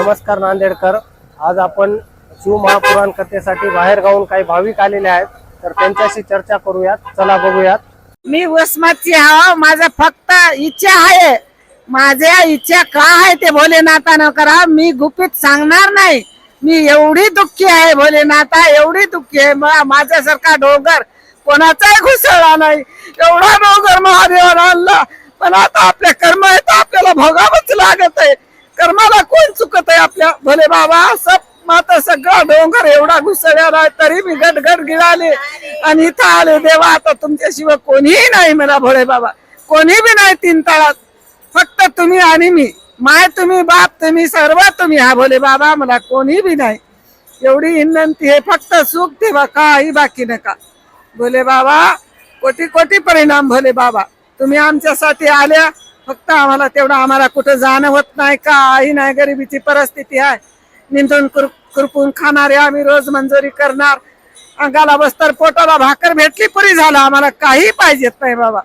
नमस्कार नांदेडकर. आज आपण शिव महापुराण कथेसाठी बाहेर गावून काही भाविक आलेले आहेत. तर त्यांच्याशी चर्चा करूयात. चला बघूयात. मी उस्मातची हा माझा फक्त इच्छा आहे. माझ्या इच्छा का आहे ते भोलेनाथानं करा. मी गुपित सांगणार नाही. मी एवढी दुःखी आहे भोलेनाथा. एवढी दुःखी आहे. मा- माझ्यासारखा डोंगर कोणाचाही घुसळला नाही. एवढा डोंगर महादेवाला आणला. पण आता आपल्या कर्म आहे तर आपल्याला भोगावंच लागत आहे कर्माला कोण चुकत आहे आपल्या भले बाबा सब माता सगळा डोंगर एवढा घुसळलेला आहे तरी मी गटगट गिळाले. आणि इथं आले देवा आता तुमच्याशिवाय कोणीही नाही मला भोळे बाबा. कोणी बी नाही तीन तळात. फक्त तुम्ही आणि मी. माय तुम्ही बाप तुम्ही सर्व तुम्ही हा भोले बाबा मला कोणी बी नाही. एवढी विनंती आहे फक्त सुख ठेवा काही बाकी नका. भोले बाबा कोटी कोटी परिणाम भोले बाबा. तुम्ही आमच्यासाठी आल्या फक्त आम्हाला तेवढं आम्हाला कुठं जाणं होत नाही काही नाही गरिबीची परिस्थिती आहे. निंदून कुर खुरपून खाणारे आम्ही रोज मंजुरी करणार. अंगाला बस्तर पोटाला भाकर भेटली पुरी झालं आम्हाला काही पाहिजेत नाही बाबा.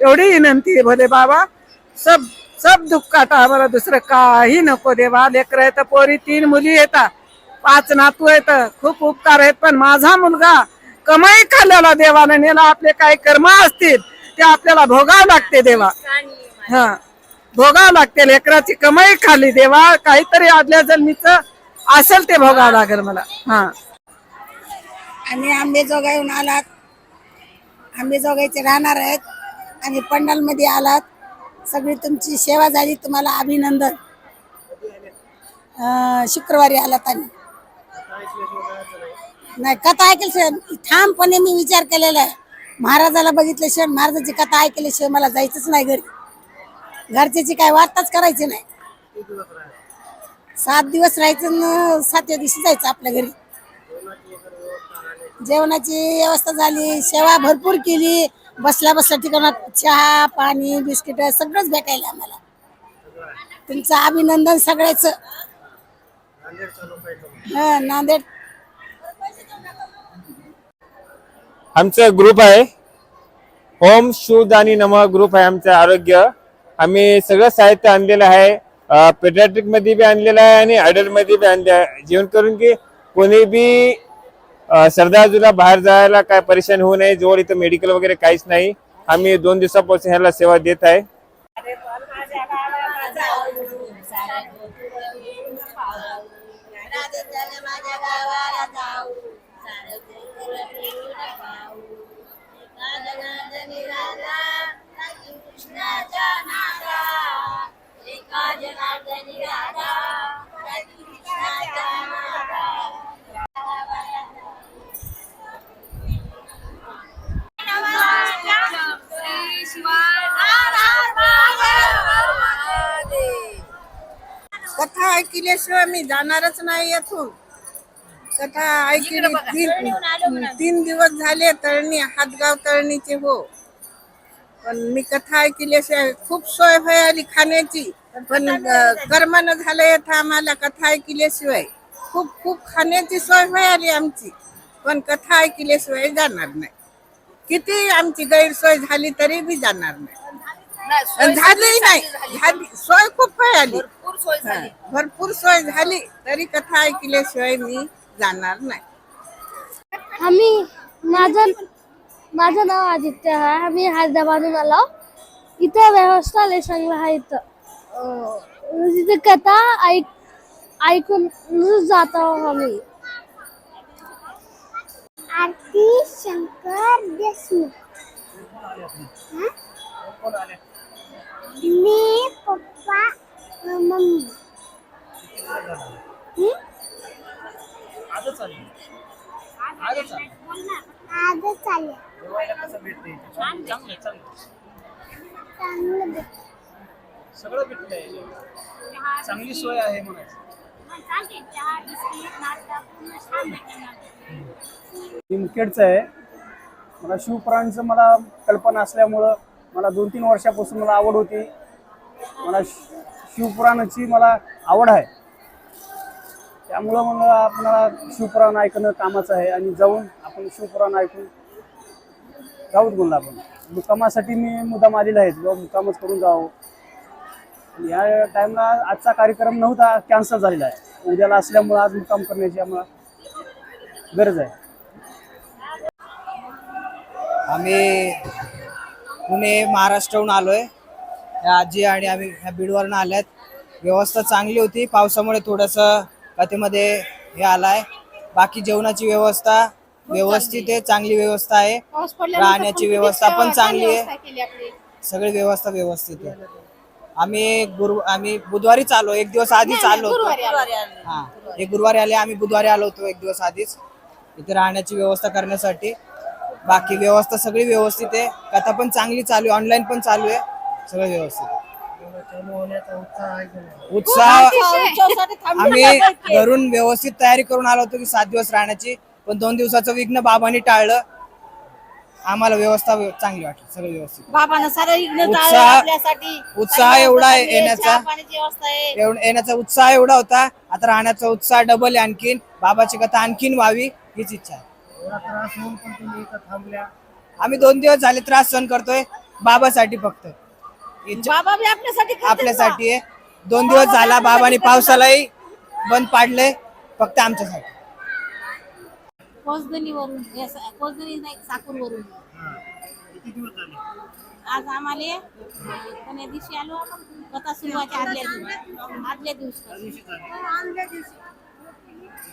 एवढी विनंती आहे भले बाबा. सब सब दुःखात आम्हाला दुसरं काही नको देवा. लेकर येतं पोरी तीन मुली येतात पाच नातू येत खूप उपकार आहेत पण माझा मुलगा कमाई खाल्ल्याला देवानं नेला. आपले काही कर्म असतील ते आपल्याला भोगावं लागते देवा. हा. भोगावं लागते लेकराची कमाई खाली देवा काहीतरी आदल्या जन्मीच असेल ते भोगावं लागेल मला. हा. आम्ही आंबेजोगाईहून आलात. आंबेजोगाईचे राहणार आहेत आणि पंडालमध्ये आलात. सगळी तुमची सेवा झाली तुम्हाला अभिनंदन. अं, शुक्रवारी आलात आणि नाही कथा ऐकल्याशिवाय ठामपणे मी विचार केलेला आहे. महाराजाला बघितल्याशिवाय महाराजाची कथा ऐकल्याशिवाय मला जायचंच नाही घरी. घरच्याची काय वार्ताच करायची नाही. सात दिवस राहायचं न सातव्या दिवशी जायचं आपल्या घरी. जेवणाची व्यवस्था झाली सेवा भरपूर केली. बसल्या बसल्या ठिकाणात चहा पाणी बिस्किट सगळंच भेटायला आम्हाला. तुमचं अभिनंदन सगळ्याच. नांदेड. आमचा ग्रुप आहे. होम शूज आणि नम ग्रुप आहे आमचं आरोग्य. आम्ही सगळं साहित्य आणलेलं आहे पेडियाट्रिकमध्ये बी आणलेलं आहे आणि अडल्टमध्ये बी आणले आहे जेवण करून की कोणी बी सरदारजूला बाहेर जायला काय परेशान होऊ नये जवळ इथं मेडिकल वगैरे काहीच नाही आम्ही दोन दिवसापासून ह्याला सेवा देत आहे ऐकल्याशिवाय मी जाणारच नाही येथून. कथा ऐकली तीन तीन दिवस झाले तळणी हातगाव तळणीचे हो. पण मी कथा ऐकल्याशिवाय खूप सोय होय आली खाण्याची. पण कर्मानं झालं येत आम्हाला कथा ऐकल्याशिवाय खूप खूप खाण्याची सोय होय आली आमची. पण कथा ऐकल्याशिवाय जाणार नाही. किती आमची गैरसोय झाली तरी बी जाणार नाही. झाली नाही. झाली सोय खूप होय आली. हा, भरपूर सोय झाली तरी कथा ऐकल्याशिवाय मी जाणार नाही. आम्ही माझं माझं नाव आदित्य आहे. आम्ही हैदराबादून आलो. इथे व्यवस्था लय चांगलं आहे इथं. तिथे कथा ऐक ऐकून जातो आम्ही. आरती शंकर देशमुख. मी पप्पा मम्मी आजच चालेल चांगलं भेट सगळं भेटलंय चांगली सोय आहे. म्हणायचं मुखेडचं आहे मला शिवपुराणचं मला कल्पना असल्यामुळं मला दोन तीन वर्षापासून मला आवड होती. मला शि- शिवपुराणाची मला आवड आहे. त्यामुळं मग आपणाला शिवपुराण ऐकणं कामाचं आहे आणि जाऊन आपण शिवपुराण ऐकून जाऊच बोलला आपण. मुक्कामासाठी मी मुद्दाम आलेला आहे. किंवा मुक्कामच करून जावं या टाईमला आजचा कार्यक्रम नव्हता कॅन्सल झालेला आहे. उद्याला असल्यामुळं आज मुक्काम करण्याची आम्हाला गरज आहे. आम्ही पुणे महाराष्ट्राहून आलो आहे आजी आणि आम्ही ह्या बीडवरनं आल्यात. व्यवस्था चांगली होती. पावसामुळे थोडंसं कथेमध्ये हे आलाय. बाकी जेवणाची व्यवस्था व्यवस्थित आहे चांगली व्यवस्था आहे. राहण्याची व्यवस्था पण चांगली आहे. सगळी व्यवस्था व्यवस्थित आहे. आम्ही गुरु आम्ही बुधवारीच आलो एक दिवस आधीच आलो होतो. हा एक गुरुवारी आले आम्ही बुधवारी आलो होतो एक दिवस आधीच. इथे राहण्याची व्यवस्था करण्यासाठी. बाकी व्यवस्था सगळी व्यवस्थित आहे. कथा पण चांगली चालू आहे. ऑनलाईन पण चालू आहे. सगळं व्यवस्थित आहे. उत्साह आम्ही घरून व्यवस्थित तयारी करून आलो होतो की सात दिवस राहण्याची पण दोन दिवसाचं विघ्न बाबांनी टाळलं. आम्हाला व्यवस्था व्य- चांगली वाटली सगळं व्यवस्थित. बाबांना सारं इग्न उत्साह- आपल्यासाठी. उत्साह एवढा आहे येण्याचा चहा पाण्याची व्यवस्था आहे. एवढ- येण्याचा उत्साह एवढा होता आता राहण्याचा उत्साह डबल आहे आणखीन. बाबाची कथा आणखीन व्हावी हीच इच्छा आहे. एवढा त्रास होऊन पण तुम्ही इथं थांबल्या. आम्ही दोन दिवस झाले त्रास सहन करतोय बाबासाठी फक्त. इच्छा बाबा बी आपल्यासाठी करतात आपल्यासाठी आहे. दोन दिवस झाला बाबाने पावसालाही बंद पाडले फक्त आमच्यासाठी. कोसदनीवरून हे स- कोसदनी नाही साकूरवरून किती दिवस झाले? आज आम्हाला अं, कोण्या दिवशी आलो आपण. कथा सुरुवात आदल्या दिवशी. आदल्या दिवशी.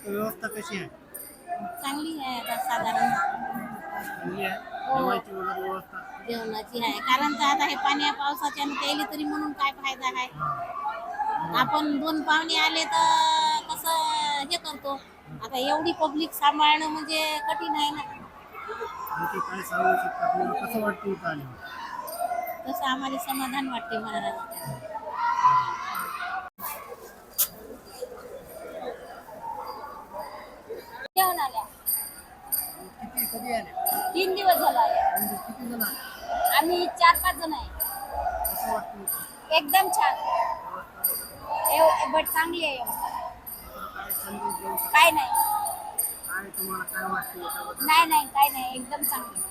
व्यवस्था कशी आहे? चांगली आहे आता साधारण. चांगली आहे जेवायची वगैरे व्यवस्था. जेवणाची आहे. कारण तर आता हे पाण्या पावसाच्या केले तरी म्हणून काय फायदा आहे? आपण दोन पाहुणे आले तर कसं हे करतो? आता एवढी पब्लिक सांभाळणं म्हणजे कठीण आहे ना. आणखी काय सांगू शकता तुम्हाला कसं वाटतं इथं आल्यावर? तसं आम्हाला समाधान वाटते महाराजांचं जेवण आल्या. कधी आले तीन दिवस झाला म्हणजे किती जण आले आम्ही चार पाच जण आहे. वाटतं एकदम छान. एव- बट चांगली आहे व्यवस्था. काय संदेश देऊ काय नाही. काय तुम्हाला काय वाटतं याच्याबद्दल नाही नाही काय नाही. एकदम चांगली.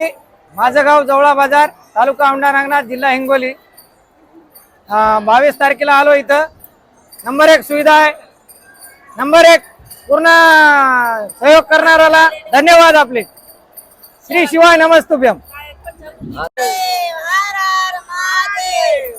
हा. माझं गाव जवळा बाजार तालुका औंढा नागनाथ जिल्हा हिंगोली. बावीस तारखेला आलो इथं. नंबर एक सुविधा आहे. नंबर एक पूर्ण सहयोग करणाऱ्याला धन्यवाद आपले. श्री शिवाय नमस्तुभ्यम. हर महादेव